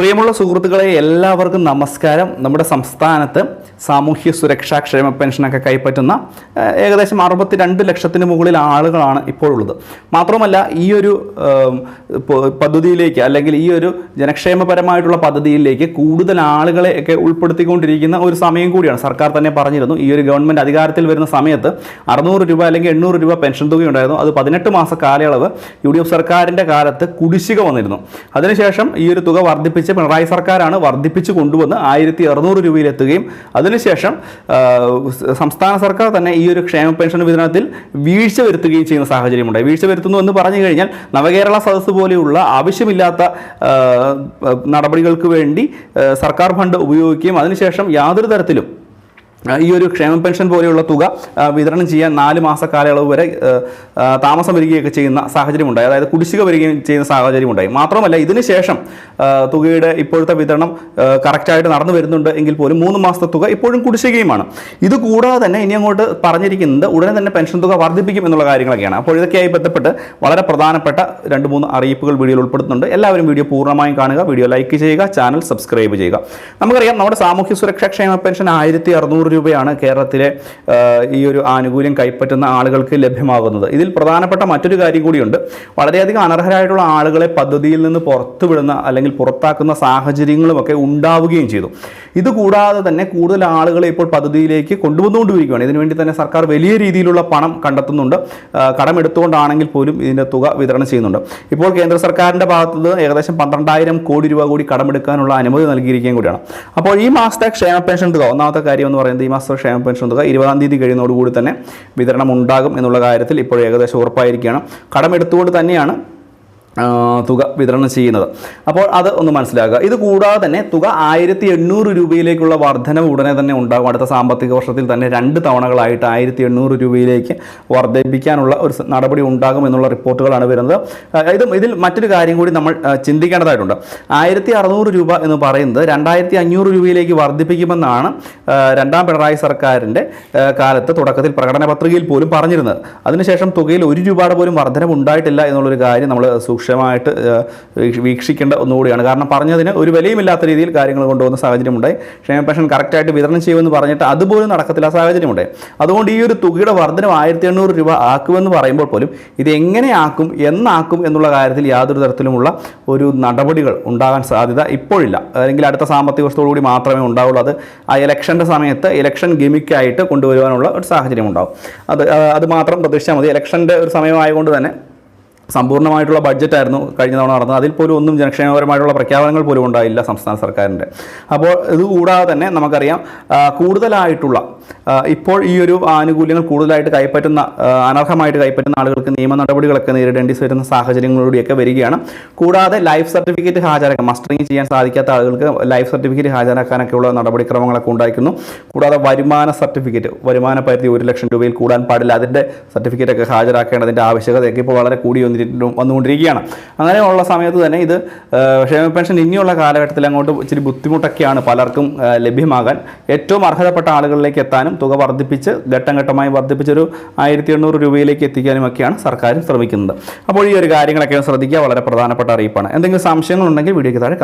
പ്രിയമുള്ള സുഹൃത്തുക്കളെ എല്ലാവർക്കും നമസ്കാരം. നമ്മുടെ സംസ്ഥാനത്ത് സാമൂഹ്യ സുരക്ഷാ ക്ഷേമ പെൻഷനൊക്കെ കൈപ്പറ്റുന്ന ഏകദേശം അറുപത്തി രണ്ട് ലക്ഷത്തിന് മുകളിൽ ആളുകളാണ് ഇപ്പോഴുള്ളത് മാത്രമല്ല ഈ ഒരു പദ്ധതിയിലേക്ക് അല്ലെങ്കിൽ ഈ ഒരു ജനക്ഷേമപരമായിട്ടുള്ള പദ്ധതിയിലേക്ക് കൂടുതൽ ആളുകളെ ഒക്കെ ഉൾപ്പെടുത്തിക്കൊണ്ടിരിക്കുന്ന ഒരു സമയം കൂടിയാണ്. സർക്കാർ തന്നെ പറഞ്ഞിരുന്നു ഈ ഒരു ഗവൺമെന്റ് അധികാരത്തിൽ വരുന്ന സമയത്ത് അറുന്നൂറ് രൂപ അല്ലെങ്കിൽ എണ്ണൂറ് രൂപ പെൻഷൻ തുകയുണ്ടായിരുന്നു അത് പതിനെട്ട് മാസ കാലയളവ് യു ഡി എഫ് സർക്കാരിന്റെ കാലത്ത് കുടിശ്ശിക വന്നിരുന്നു. അതിനുശേഷം ഈ ഒരു തുക വർദ്ധിപ്പിച്ച് പിണറായി സർക്കാരാണ് വർദ്ധിപ്പിച്ച് കൊണ്ടുവന്ന് ആയിരത്തി അറുന്നൂറ് രൂപയിലെത്തുകയും അതിനുശേഷം സംസ്ഥാന സർക്കാർ തന്നെ ഈ ഒരു ക്ഷേമ പെൻഷൻ വിതരണത്തിൽ വീഴ്ച വരുത്തുകയും ചെയ്യുന്ന സാഹചര്യമുണ്ടായി വീഴ്ച വരുത്തുന്നു എന്ന് പറഞ്ഞു കഴിഞ്ഞാൽ നവകേരള സദസ്സ് പോലെയുള്ള ആവശ്യമില്ലാത്ത നടപടികൾക്ക് വേണ്ടി സർക്കാർ ഫണ്ട് ഉപയോഗിക്കുകയും അതിനുശേഷം യാതൊരു തരത്തിലും ഈ ഒരു ക്ഷേമ പെൻഷൻ പോലെയുള്ള തുക വിതരണം ചെയ്യാൻ നാല് മാസ കാലയളവ് വരെ താമസം വരികയൊക്കെ ചെയ്യുന്ന സാഹചര്യമുണ്ടായി. അതായത് കുടിശ്ശിക വരികയും ചെയ്യുന്ന സാഹചര്യമുണ്ടായി. മാത്രമല്ല ഇതിന് ശേഷം തുകയുടെ ഇപ്പോഴത്തെ വിതരണം കറക്റ്റായിട്ട് നടന്നു വരുന്നുണ്ട് എങ്കിൽ പോലും മൂന്ന് മാസത്തെ തുക ഇപ്പോഴും കുടിശ്ശികയുമാണ്. ഇത് കൂടാതെ തന്നെ ഇനി അങ്ങോട്ട് പറഞ്ഞിരിക്കുന്നത് ഉടനെ തന്നെ പെൻഷൻ തുക വർദ്ധിപ്പിക്കും എന്നുള്ള കാര്യങ്ങളൊക്കെയാണ്. അപ്പോൾ ഇതൊക്കെയായി ബന്ധപ്പെട്ട് വളരെ പ്രധാനപ്പെട്ട രണ്ട് മൂന്ന് അറിയിപ്പുകൾ വീഡിയോയിൽ ഉൾപ്പെടുത്തുന്നുണ്ട്. എല്ലാവരും വീഡിയോ പൂർണമായും കാണുക. വീഡിയോ ലൈക്ക് ചെയ്യുക. ചാനൽ സബ്സ്ക്രൈബ് ചെയ്യുക. നമുക്കറിയാം നമ്മുടെ സാമൂഹ്യ സുരക്ഷാ ക്ഷേമ പെൻഷൻ ആയിരത്തി അറുന്നൂറ് രൂപയാണ് കേരളത്തിലെ ഈ ഒരു ആനുകൂല്യം കൈപ്പറ്റുന്ന ആളുകൾക്ക് ലഭ്യമാകുന്നത്. ഇതിൽ പ്രധാനപ്പെട്ട മറ്റൊരു കാര്യം കൂടിയുണ്ട്. വളരെയധികം അനർഹരായിട്ടുള്ള ആളുകളെ പദ്ധതിയിൽ നിന്ന് പുറത്തുവിടുന്ന അല്ലെങ്കിൽ പുറത്താക്കുന്ന സാഹചര്യങ്ങളുമൊക്കെ ഉണ്ടാവുകയും ചെയ്തു. ഇതുകൂടാതെ തന്നെ കൂടുതൽ ആളുകളെ ഇപ്പോൾ പദ്ധതിയിലേക്ക് കൊണ്ടുവന്നുകൊണ്ടിരിക്കുകയാണ്. ഇതിനുവേണ്ടി തന്നെ സർക്കാർ വലിയ രീതിയിലുള്ള പണം കണ്ടെത്തുന്നുണ്ട്. കടമെടുത്തുകൊണ്ടാണെങ്കിൽ പോലും ഇതിന്റെ തുക വിതരണം ചെയ്യുന്നുണ്ട്. ഇപ്പോൾ കേന്ദ്ര സർക്കാരിന്റെ ഭാഗത്തുനിന്ന് ഏകദേശം പന്ത്രണ്ടായിരം കോടി രൂപ കൂടി കടമെടുക്കാനുള്ള അനുമതി നൽകിയിരിക്കുകയും കൂടിയാണ്. അപ്പോൾ ഈ മാസത്തെ ക്ഷേമ പെൻഷൻ തുക ഒന്നാമത്തെ കാര്യം എന്ന് പറയുന്നത് ഈ മാസത്തെ ക്ഷേമ പെൻഷൻ തുക ഇരുപതാം തീയതി കഴിയുന്നതോടുകൂടി തന്നെ വിതരണം ഉണ്ടാകും എന്നുള്ള കാര്യത്തിൽ ഇപ്പോൾ ഏകദേശം ഉറപ്പായിരിക്കുകയാണ്. കടമെടുത്തുകൊണ്ട് തന്നെയാണ് തുക വിതരണം ചെയ്യുന്നത്. അപ്പോൾ അത് ഒന്ന് മനസ്സിലാക്കുക. ഇത് കൂടാതെ തന്നെ തുക ആയിരത്തി എണ്ണൂറ് രൂപയിലേക്കുള്ള വർധനവ് ഉടനെ തന്നെ ഉണ്ടാകും. അടുത്ത സാമ്പത്തിക വർഷത്തിൽ തന്നെ രണ്ട് തവണകളായിട്ട് ആയിരത്തി എണ്ണൂറ് രൂപയിലേക്ക് വർദ്ധിപ്പിക്കാനുള്ള ഒരു നടപടി ഉണ്ടാകും എന്നുള്ള റിപ്പോർട്ടുകളാണ് വരുന്നത്. ഇത് ഇതിൽ മറ്റൊരു കാര്യം കൂടി നമ്മൾ ചിന്തിക്കേണ്ടതായിട്ടുണ്ട്. ആയിരത്തി അറുന്നൂറ് രൂപ എന്ന് പറയുന്നത് രണ്ടായിരത്തി അഞ്ഞൂറ് രൂപയിലേക്ക് വർദ്ധിപ്പിക്കുമെന്നാണ് രണ്ടാം പിണറായി സർക്കാരിന്റെ കാലത്ത് തുടക്കത്തിൽ പ്രകടന പത്രികയിൽ പോലും പറഞ്ഞിരുന്നത്. അതിനുശേഷം തുകയിൽ ഒരു രൂപയുടെ പോലും വർധനവ് ഉണ്ടായിട്ടില്ല എന്നുള്ളൊരു കാര്യം നമ്മൾ സൂക്ഷ്മമായിട്ട് വീക്ഷ- വീക്ഷിക്കേണ്ട ഒന്നുകൂടിയാണ്. കാരണം പറഞ്ഞതിന് ഒരു വിലയുമില്ലാത്ത രീതിയിൽ കാര്യങ്ങൾ കൊണ്ടുപോകുന്ന സാഹചര്യമുണ്ടായി. ക്ഷേമ പെൻഷൻ കറക്റ്റായിട്ട് വിതരണം ചെയ്യുമെന്ന് പറഞ്ഞിട്ട് അതുപോലും നടക്കത്തില്ല സാഹചര്യമുണ്ടായി. അതുകൊണ്ട് ഈ ഒരു തുകയുടെ വർധനം ആയിരത്തി എണ്ണൂറ് രൂപ ആക്കുമെന്ന് പറയുമ്പോൾ പോലും ഇത് എങ്ങനെ ആക്കും എന്നാക്കും എന്നുള്ള കാര്യത്തിൽ യാതൊരു തരത്തിലുമുള്ള ഒരു നടപടികൾ ഉണ്ടാകാൻ സാധ്യത ഇപ്പോഴില്ല. അല്ലെങ്കിൽ അടുത്ത സാമ്പത്തിക വർഷത്തോടുകൂടി മാത്രമേ ഉണ്ടാവുള്ളൂ. അത് ആ ഇലക്ഷന്റെ സമയത്ത് ഇലക്ഷൻ ഗെമിക്കായിട്ട് കൊണ്ടുവരുവാനുള്ള ഒരു സാഹചര്യം ഉണ്ടാകും അത് അത് മാത്രം പ്രതീക്ഷിച്ചാൽ മതി. ഇലക്ഷന്റെ ഒരു സമയമായതുകൊണ്ട് തന്നെ സമ്പൂർണമായിട്ടുള്ള ബഡ്ജറ്റായിരുന്നു കഴിഞ്ഞ തവണ നടന്നത്. അതിൽ പോലും ഒന്നും ജനക്ഷേമപരമായിട്ടുള്ള പ്രഖ്യാപനങ്ങൾ പോലും ഉണ്ടായില്ല സംസ്ഥാന സർക്കാരിന്റെ. അപ്പോൾ ഇത് കൂടാതെ തന്നെ നമുക്കറിയാം കൂടുതലായിട്ടുള്ള ഇപ്പോൾ ഈ ഒരു ആനുകൂല്യങ്ങൾ കൂടുതലായിട്ട് കൈപ്പറ്റുന്ന അനർഹമായിട്ട് കൈപ്പറ്റുന്ന ആളുകൾക്ക് നിയമ നടപടികളൊക്കെ നേരിടേണ്ടി വരുന്ന സാഹചര്യങ്ങളിലൂടെയൊക്കെ വരികയാണ്. കൂടാതെ ലൈഫ് സർട്ടിഫിക്കറ്റ് ഹാജരാക്കാൻ മസ്റ്ററിങ് ചെയ്യാൻ സാധിക്കാത്ത ആളുകൾക്ക് ലൈഫ് സർട്ടിഫിക്കറ്റ് ഹാജരാക്കാനൊക്കെയുള്ള നടപടിക്രമങ്ങളൊക്കെ ഉണ്ടായിരിക്കുന്നു. കൂടാതെ വരുമാന സർട്ടിഫിക്കറ്റ് വരുമാന പരിധി ഒരു ലക്ഷം രൂപയിൽ കൂടാൻ പാടില്ല. അതിന്റെ സർട്ടിഫിക്കറ്റൊക്കെ ഹാജരാക്കേണ്ടതിന്റെ ആവശ്യകതയൊക്കെ ഇപ്പോൾ വളരെ കൂടി വന്നുകൊണ്ടിരിക്കുകയാണ്. അങ്ങനെയുള്ള സമയത്ത് തന്നെ ഇത് ക്ഷേമ പെൻഷൻ ഇനിയുള്ള കാലഘട്ടത്തിൽ അങ്ങോട്ട് ഇച്ചിരി ബുദ്ധിമുട്ടൊക്കെയാണ് പലർക്കും ലഭ്യമാകാൻ. ഏറ്റവും അർഹതപ്പെട്ട ആളുകളിലേക്ക് എത്താനും തുക വർദ്ധിപ്പിച്ച് ഘട്ടം ഘട്ടമായി വർദ്ധിപ്പിച്ചൊരു ആയിരത്തി എണ്ണൂറ് രൂപയിലേക്ക് എത്തിക്കാനും ഒക്കെയാണ് സർക്കാരും ശ്രമിക്കുന്നത്. അപ്പോൾ ഈ ഒരു കാര്യങ്ങളൊക്കെ ശ്രദ്ധിക്കുക. വളരെ പ്രധാനപ്പെട്ട അറിയിപ്പാണ്. എന്തെങ്കിലും സംശയങ്ങളുണ്ടെങ്കിൽ വീഡിയോയ്ക്ക് താഴെ